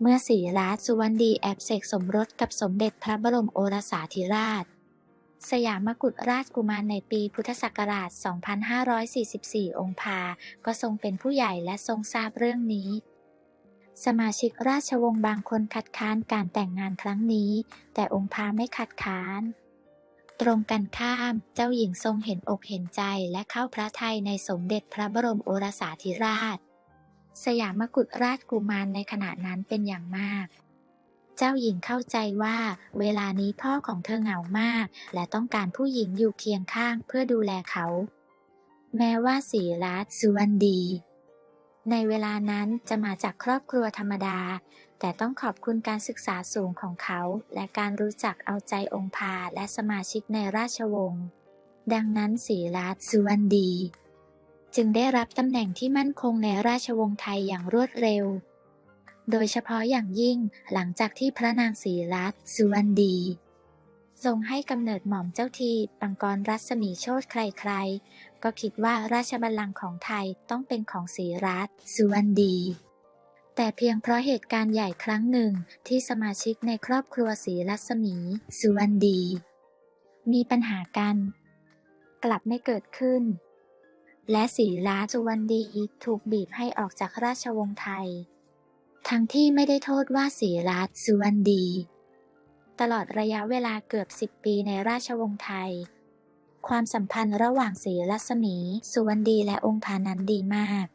เมื่อศรีรัตน์สุวรรณดีแอบเสกสมรสกับสมเด็จพระบรมโอรสาธิราช สยามกุฎราชกุมารในปีพุทธศักราช 2544 องค์พา ก็ทรงเป็นผู้ใหญ่และทรงทราบเรื่องนี้ สมาชิกราชวงศ์บางคนคัดค้านการแต่งงานครั้งนี้ แต่องค์พาไม่คัดค้านตรงกันข้ามเจ้าหญิงทรงเห็นอกเห็นใจและเข้าพระทัยในสมเด็จพระบรมโอรสาธิราช สยามกุฎราชกุมารในขณะนั้นเป็นอย่างมาก เจ้าหญิงเข้าใจว่าเวลานี้พ่อของเธอเหงามาก และต้องการผู้หญิงอยู่เคียงข้างเพื่อดูแลเขา แม้ว่าศรีรัตสุวรรณดี ในเวลานั้นจะมาจากครอบครัวธรรมดา แต่ต้องขอบคุณการศึกษาสูงของเขา และการรู้จักเอาใจองค์พาและสมาชิกในราชวงศ์ดังนั้นศรีรัตสุวรรณดี จึงได้รับตำแหน่งที่มั่นคงในราชวงศ์ไทยอย่างรวดเร็ว โดยเฉพาะอย่างยิ่งหลังจากที่พระนางศรีรัตน์สุวรรณดี ทรงให้กำเนิดหม่อมเจ้าทีปังกรรัศมีโชตใครๆ ก็คิดว่าราชบัลลังก์ของไทยต้องเป็นของศรีรัตน์สุวรรณดีแต่เพียงเพราะเหตุการณ์ใหญ่ครั้งหนึ่งที่สมาชิกในครอบครัวศรีรัศมี สุวรรณดี มีปัญหากัน กลับไม่เกิดขึ้น และศรีรัตสุวรรณดีถูกบีบให้ออกจากราชวงศ์ไทย ทั้งที่ไม่ได้โทษว่าศรีรัตสุวรรณดี ตลอดระยะเวลาเกือบสิบปีในราชวงศ์ไทย ความสัมพันธ์ระหว่างศรีรัศมี สุวรรณดีและองค์พานันดีมาก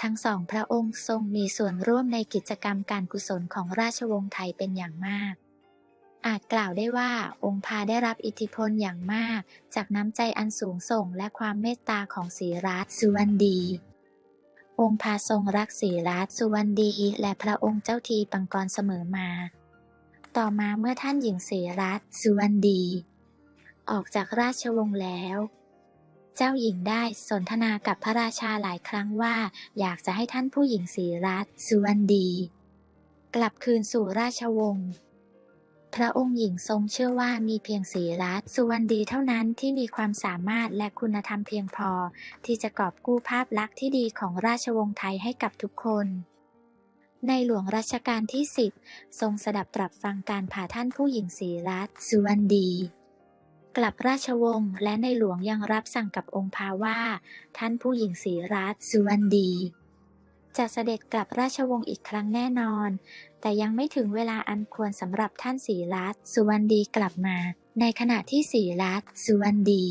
ทั้งสองพระองค์ทรงมีส่วนร่วมในกิจกรรมการกุศลของราชวงศ์ไทยเป็นอย่างมาก อาจกล่าวได้ว่าองค์พาได้รับอิทธิพลอย่างมาก จากน้ำใจอันสูงส่งและความเมตตาของศรีรัตสุวรรณดี องค์พาทรงรักศรีรัตสุวรรณดี และพระองค์เจ้าทีปังกรเสมอมา ต่อมาเมื่อท่านหญิงศรีรัตสุวรรณดี ออกจากราชวงศ์แล้ว เจ้าหญิงได้สนทนากับพระราชาหลายครั้งว่า อยากจะให้ท่านผู้หญิงศรีรัตสุวรรณดี กลับคืนสู่ราชวงศ์ พระองค์หญิงทรงเชื่อว่ามีเพียงศรีรัตน์สุวรรณดีเท่านั้นที่มีความสามารถและคุณธรรมเพียงพอ ที่จะกอบกู้ภาพลักษณ์ที่ดีของราชวงศ์ไทยให้กับทุกคน ในหลวงรัชกาลที่ 10 ทรงสดับตรับฟังการผ่าท่านผู้หญิงศรีรัตน์สุวรรณดีกลับราชวงศ์และในหลวงยังรับสั่งกับองค์พาว่า ท่านผู้หญิงศรีรัตน์สุวรรณดี จะเสด็จกลับราชวงศ์อีกครั้งแน่นอน แต่ยังไม่ถึงเวลาอันควรสำหรับท่านศรีรัตสุวรรณดีกลับมา ในขณะที่ศรีรัตสุวรรณดี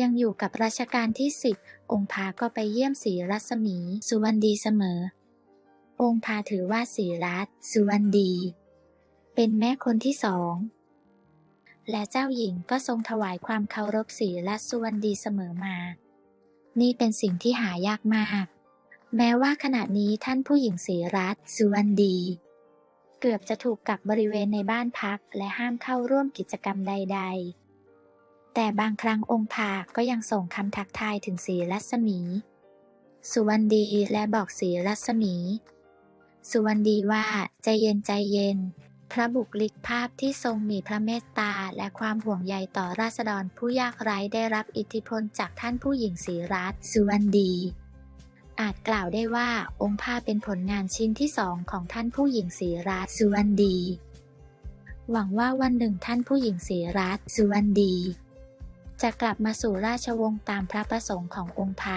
ยังอยู่กับรัชกาลที่10องค์พาก็ไปเยี่ยมศรีรัศมี สุวรรณดีเสมอ องค์พาถือว่าศรีรัตสุวรรณดี เป็นแม่คนที่สองและเจ้าหญิงก็ทรงถวายความเคารพศรีรัตสุวรรณดีเสมอมา นี่เป็นสิ่งที่หายากมาก แม้ว่าขณะนี้ท่านผู้หญิงศรีรัตน์สุวรรณดี เกือบจะถูกกักบริเวณในบ้านพักและห้ามเข้าร่วมกิจกรรมใด ๆ แต่บางครั้งองค์พาก็ยังส่งคำทักทายถึงศรีรัศมี สุวรรณดีและบอกศรีรัศมี สุวรรณดีว่าใจเย็นใจเย็น พระบุคลิกภาพที่ทรงมีพระเมตตาและความห่วงใยต่อราษฎรผู้ยากไร้ได้รับอิทธิพลจากท่านผู้หญิงศรีรัตน์สุวรรณดี อาจกล่าวได้ว่าองค์พาเป็นผลงานชิ้นที่สองของท่านผู้หญิงศรีรัตน์สุวรรณดี หวังว่าวันหนึ่งท่านผู้หญิงศรีรัตน์สุวรรณดี จะกลับมาสู่ราชวงศ์ตามพระประสงค์ขององค์พระ